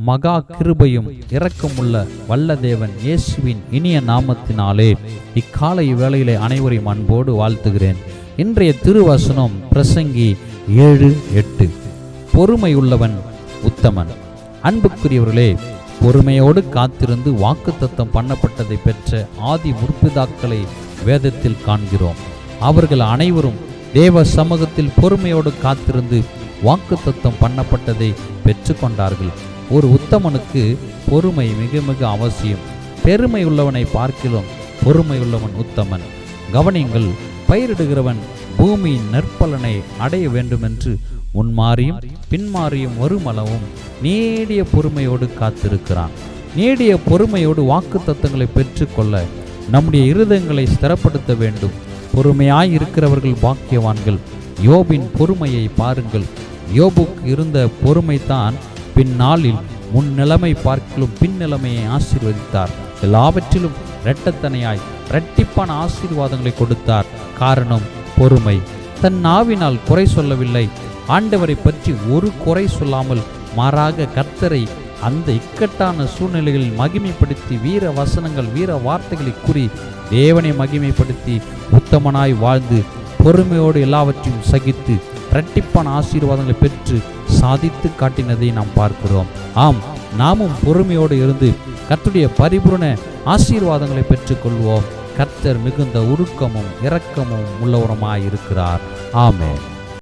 மகா கிருபையும் இரக்கமுள்ள வல்ல தேவன் இயேசுவின் இனிய நாமத்தினாலே இக்காலை வேளையிலே அனைவரையும் அன்போடு வாழ்த்துகிறேன். இன்றைய திருவசனம் பிரசங்கி ஏழு எட்டு. பொறுமையுள்ளவன் உத்தமன். அன்புக்குரியவர்களே பொறுமையோடு காத்திருந்து வாக்குத்தத்தம் பண்ணப்பட்டதை பெற்ற ஆதி முற்பிதாக்களை வேதத்தில் காண்கிறோம். அவர்கள் அனைவரும் தேவ சமூகத்தில் பொறுமையோடு காத்திருந்து வாக்குத்தத்தம் பண்ணப்பட்டதை பெற்றுக்கொண்டார்கள். ஒரு உத்தமனுக்கு பொறுமை மிக மிக அவசியம். பெருமை உள்ளவனை பார்க்கிலும் பொறுமை உள்ளவன் உத்தமன். கவனியங்கள் பயிரிடுகிறவன் பூமியின் நற்பலனை அடைய வேண்டுமென்று முன்மாறியும் பின்மாறியும் வருமளவும் நீடிய பொறுமையோடு காத்திருக்கிறான். நீடிய பொறுமையோடு வாக்கு தத்துவங்களை பெற்றுக்கொள்ள நம்முடைய இருதயங்களை ஸ்திரப்படுத்த வேண்டும். பொறுமையாய் இருக்கிறவர்கள் பாக்கியவான்கள். யோபின் பொறுமையை பாருங்கள். யோபுக்கு இருந்த பொறுமைத்தான் பின்னாளில் முன் நிலைமை பார்க்கிலும் பின் நிலைமையை ஆசீர்வதித்தார். எல்லாவற்றிலும் இரட்டத்தனையாய் இரட்டிப்பான ஆசீர்வாதங்களை கொடுத்தார். காரணம் பொறுமை. தன் நாவினால் குறை சொல்லவில்லை. ஆண்டவரை பற்றி ஒரு குறை சொல்லாமல் மாறாக கர்த்தரை அந்த இக்கட்டான சூழ்நிலைகளில் மகிமைப்படுத்தி வீர வசனங்கள் வீர வார்த்தைகளை கூறி தேவனை மகிமைப்படுத்தி உத்தமனாய் வாழ்ந்து பொறுமையோடு எல்லாவற்றையும் சகித்து இரட்டிப்பான ஆசீர்வாதங்களை பெற்று சாதித்து காட்டினதை நாம் பார்க்கிறோம். ஆம் நாமும் பொறுமையோடு இருந்து கர்த்துடைய பரிபூரண ஆசீர்வாதங்களை பெற்றுக்கொள்வோம். கர்த்தர் மிகுந்த உருக்கமும் இரக்கமும் உள்ளவருமாய் இருக்கிறார் ஆமே